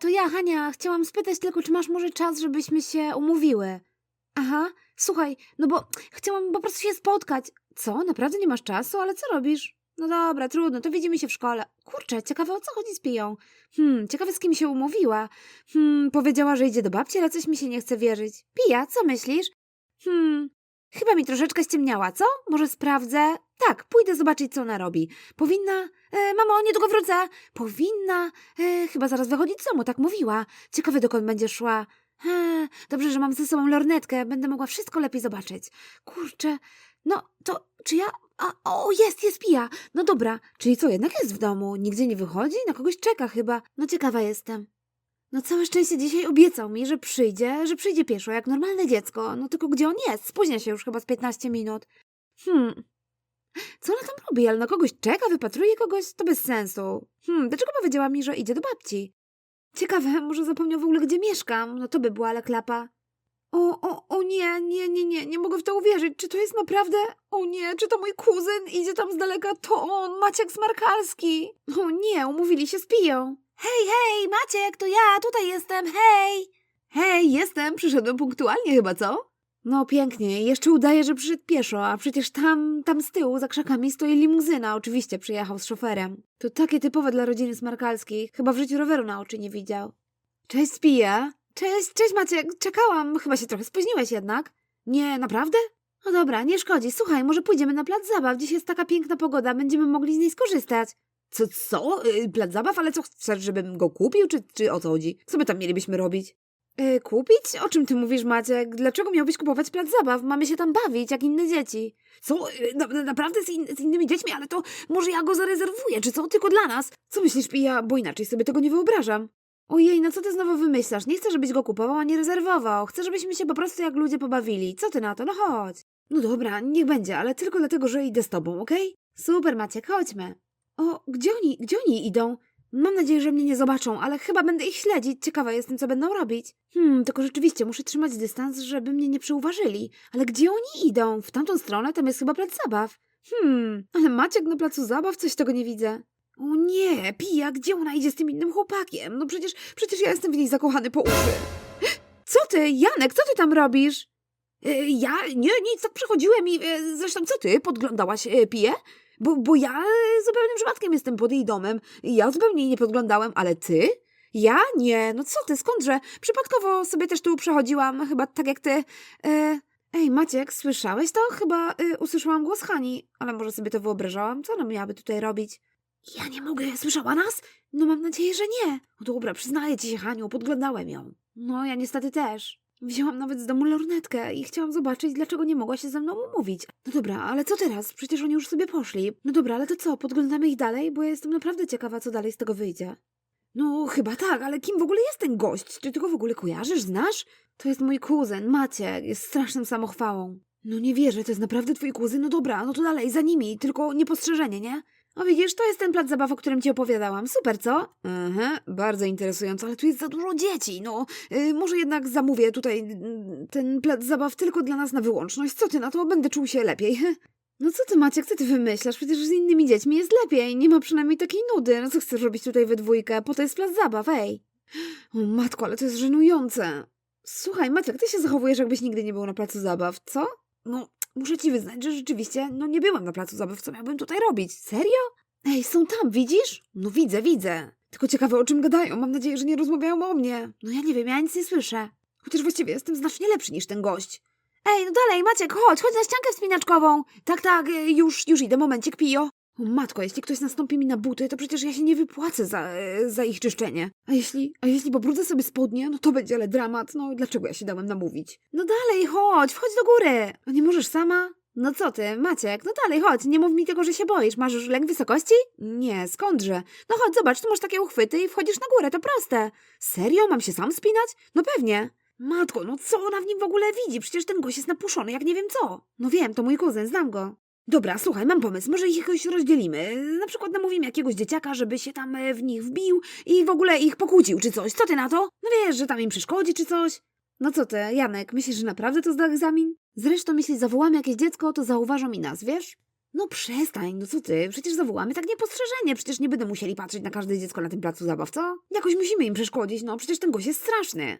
To ja, Hania. Chciałam spytać tylko, czy masz może czas, żebyśmy się umówiły. Aha, słuchaj, no bo chciałam po prostu się spotkać. Co? Naprawdę nie masz czasu? Ale co robisz? No dobra, trudno, to widzimy się w szkole. Kurczę, ciekawe o co chodzi z Piją. Hmm, ciekawe z kim się umówiła. Hmm, powiedziała, że idzie do babci, ale coś mi się nie chce wierzyć. Pija, co myślisz? Hmm, chyba mi troszeczkę ściemniała, co? Może sprawdzę? Tak, pójdę zobaczyć, co ona robi. Powinna... E, mamo, niedługo wrócę. Powinna... E, chyba zaraz wychodzić z domu, tak mówiła. Ciekawe, dokąd będzie szła. He, dobrze, że mam ze sobą lornetkę. Będę mogła wszystko lepiej zobaczyć. Kurczę, no to czy ja... A, o, jest, jest pija. No dobra, czyli co, jednak jest w domu? Nigdzie nie wychodzi? Na kogoś czeka chyba. No ciekawa jestem. No całe szczęście dzisiaj obiecał mi, że przyjdzie, że przyjdzie pieszo, jak normalne dziecko. No tylko gdzie on jest? Spóźnia się już chyba z 15 minut. Hmm. Co ona tam robi? Ale na kogoś czeka, wypatruje kogoś? To bez sensu. Hmm, dlaczego powiedziała mi, że idzie do babci? Ciekawe, może zapomniał w ogóle, gdzie mieszkam. No to by była ale klapa. O, o, o nie, nie, nie, nie, nie mogę w to uwierzyć. Czy to jest naprawdę... O nie, czy to mój kuzyn idzie tam z daleka? To on, Maciek Smarkalski. O nie, umówili się z Piją. Hej, hej, Maciek, to ja, tutaj jestem, hej. Hej, jestem, przyszedłem punktualnie chyba, co? No pięknie, jeszcze udaje, że przyszedł pieszo, a przecież tam, tam z tyłu, za krzakami stoi limuzyna, oczywiście przyjechał z szoferem. To takie typowe dla rodziny Smarkalskich, chyba w życiu roweru na oczy nie widział. Cześć, Pija. Cześć, cześć Maciek, czekałam, chyba się trochę spóźniłeś jednak. Nie, naprawdę? No dobra, nie szkodzi, słuchaj, może pójdziemy na plac zabaw, dziś jest taka piękna pogoda, będziemy mogli z niej skorzystać. Co, co? Yy, Plac zabaw? Ale co, chcesz, żebym go kupił, czy, czy o co chodzi? Co my tam mielibyśmy robić? Yy, kupić? O czym ty mówisz, Maciek? Dlaczego miałbyś kupować plac zabaw? Mamy się tam bawić, jak inne dzieci. Co? Yy, Na, na- naprawdę z, in, z innymi dziećmi? Ale to może ja go zarezerwuję, czy co? Tylko dla nas? Co myślisz, Pija? Bo inaczej sobie tego nie wyobrażam. Ojej, no co ty znowu wymyślasz? Nie chcę, żebyś go kupował, ani rezerwował. Chcę, żebyśmy się po prostu jak ludzie pobawili. Co ty na to? No chodź. No dobra, niech będzie, ale tylko dlatego, że idę z tobą, okej? Super, Maciek, chodźmy. O, gdzie oni, gdzie oni idą? Mam nadzieję, że mnie nie zobaczą, ale chyba będę ich śledzić. Ciekawa jestem, co będą robić. Hmm, tylko rzeczywiście muszę trzymać dystans, żeby mnie nie przyuważyli. Ale gdzie oni idą? W tamtą stronę? Tam jest chyba plac zabaw. Hmm, ale Maciek na placu zabaw? Coś tego nie widzę. O nie, Pija, gdzie ona idzie z tym innym chłopakiem? No przecież, przecież ja jestem w niej zakochany po uszy. Co ty, Janek, co ty tam robisz? E, Ja? Nie, nic, tak przechodziłem i e, zresztą co ty, podglądałaś e, Piję? Bo, bo ja e, zupełnym przypadkiem jestem pod jej domem. Ja zupełnie jej nie podglądałem, ale ty? Ja? Nie, no co ty, skądże? Przypadkowo sobie też tu przechodziłam, chyba tak jak ty. E, ej, Maciek, słyszałeś to? Chyba e, usłyszałam głos Hani, ale może sobie to wyobrażałam. Co ona miałaby tutaj robić? Ja nie mogę, słyszała nas? No mam nadzieję, że nie. No dobra, przyznaję ci się, Haniu, podglądałem ją. No, ja niestety też. Wzięłam nawet z domu lornetkę i chciałam zobaczyć, dlaczego nie mogła się ze mną umówić. No dobra, ale co teraz? Przecież oni już sobie poszli. No dobra, ale to co, podglądamy ich dalej? Bo ja jestem naprawdę ciekawa, co dalej z tego wyjdzie. No, chyba tak, ale kim w ogóle jest ten gość? Czy ty go w ogóle kojarzysz, znasz? To jest mój kuzyn, Maciek, jest strasznym samochwałą. No nie wierzę, to jest naprawdę twój kuzyn? No dobra, no to dalej, za nimi, tylko niepostrzeżenie, nie? O widzisz, to jest ten plac zabaw, o którym ci opowiadałam. Super, co? Aha, bardzo interesująco, ale tu jest za dużo dzieci. No, y, może jednak zamówię tutaj y, ten plac zabaw tylko dla nas na wyłączność. Co ty na to? Będę czuł się lepiej. No co ty, Maciek, co ty wymyślasz? Przecież z innymi dziećmi jest lepiej. Nie ma przynajmniej takiej nudy. No co chcesz robić tutaj we dwójkę? Po to jest plac zabaw, ej. O matko, ale to jest żenujące. Słuchaj, Maciek, ty się zachowujesz, jakbyś nigdy nie był na placu zabaw, co? No, muszę ci wyznać, że rzeczywiście, no nie byłam na placu zabaw, co miałbym tutaj robić? Serio? Ej, są tam, widzisz? No widzę, widzę. Tylko ciekawe, o czym gadają. Mam nadzieję, że nie rozmawiają o mnie. No ja nie wiem, ja nic nie słyszę. Chociaż właściwie jestem znacznie lepszy niż ten gość. Ej, no dalej, Maciek, chodź, chodź na ściankę wspinaczkową. Tak, tak, y, już, już idę, momencik, pijo. O matko, jeśli ktoś nastąpi mi na buty, to przecież ja się nie wypłacę za, e, za ich czyszczenie. A jeśli, a jeśli pobrudzę sobie spodnie, no to będzie ale dramat. No dlaczego ja się dałem namówić? No dalej, chodź, wchodź do góry. A nie możesz sama? No co ty, Maciek, no dalej, chodź, nie mów mi tego, że się boisz. Masz już lęk wysokości? Nie, skądże? No chodź, zobacz, tu masz takie uchwyty i wchodzisz na górę, to proste. Serio? Mam się sam spinać? No pewnie. Matko, no co ona w nim w ogóle widzi? Przecież ten gość jest napuszony, jak nie wiem co. No wiem, to mój kuzyn, znam go. Dobra, słuchaj, mam pomysł. Może ich jakoś rozdzielimy. Na przykład namówimy jakiegoś dzieciaka, żeby się tam e, w nich wbił i w ogóle ich pokłócił czy coś. Co ty na to? No wiesz, że tam im przeszkodzi czy coś. No co ty, Janek, myślisz, że naprawdę to zda egzamin? Zresztą, jeśli zawołamy jakieś dziecko, to zauważą i nas, wiesz? No przestań, no co ty? Przecież zawołamy tak niepostrzeżenie. Przecież nie będą musieli patrzeć na każde dziecko na tym placu zabaw, co? Jakoś musimy im przeszkodzić, no przecież ten gość jest straszny.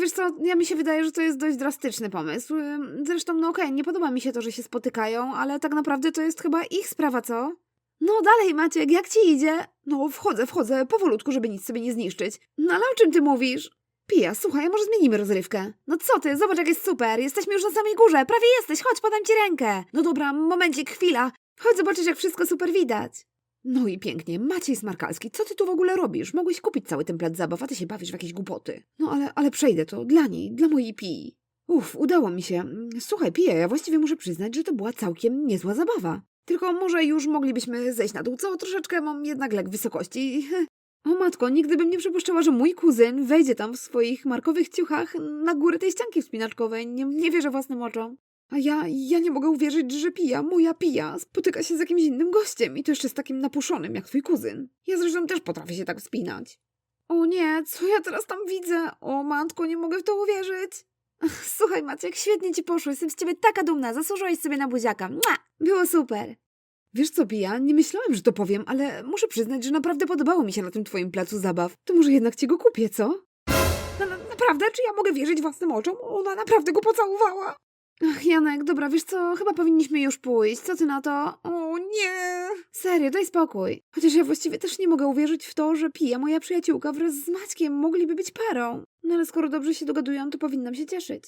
Wiesz co, ja mi się wydaje, że to jest dość drastyczny pomysł. Zresztą, no okej, nie podoba mi się to, że się spotykają, ale tak naprawdę to jest chyba ich sprawa, co? No dalej, Maciek, jak ci idzie? No, wchodzę, wchodzę, powolutku, żeby nic sobie nie zniszczyć. No ale o czym ty mówisz? Pija, słuchaj, może zmienimy rozrywkę? No co ty, zobacz jak jest super, jesteśmy już na samej górze, prawie jesteś, chodź, podam ci rękę. No dobra, momencik, chwila, chodź zobaczyć jak wszystko super widać. No i pięknie, Maciej Smarkalski, co ty tu w ogóle robisz? Mogłeś kupić cały ten plac zabaw, a ty się bawisz w jakieś głupoty. No ale, ale przejdę to, dla niej, dla mojej Pii. Uff, udało mi się. Mm, Słuchaj, Pija, ja właściwie muszę przyznać, że to była całkiem niezła zabawa. Tylko może już moglibyśmy zejść na dół, co? Troszeczkę mam jednak lek wysokości. O matko, nigdy bym nie przypuszczała, że mój kuzyn wejdzie tam w swoich markowych ciuchach na górę tej ścianki wspinaczkowej. Nie, nie wierzę własnym oczom. A ja, ja nie mogę uwierzyć, że pija, moja pija, spotyka się z jakimś innym gościem i to jeszcze z takim napuszonym jak twój kuzyn. Ja zresztą też potrafię się tak wspinać. O nie, co ja teraz tam widzę? O matko, nie mogę w to uwierzyć. Ach, Słuchaj Maciek, świetnie ci poszło, jestem z ciebie taka dumna, zasłużyłeś sobie na buziaka. Mua! Było super. Wiesz co, Pija, nie myślałem, że to powiem, ale muszę przyznać, że naprawdę podobało mi się na tym twoim placu zabaw. To może jednak ci go kupię, co? Na, na, naprawdę? Czy ja mogę wierzyć własnym oczom? Ona naprawdę go pocałowała. Ach, Janek, dobra, wiesz co, chyba powinniśmy już pójść. Co ty na to? O nie! Serio, daj spokój. Chociaż ja właściwie też nie mogę uwierzyć w to, że Pija, moja przyjaciółka, wraz z Maćkiem mogliby być parą. No ale skoro dobrze się dogadują, to powinnam się cieszyć.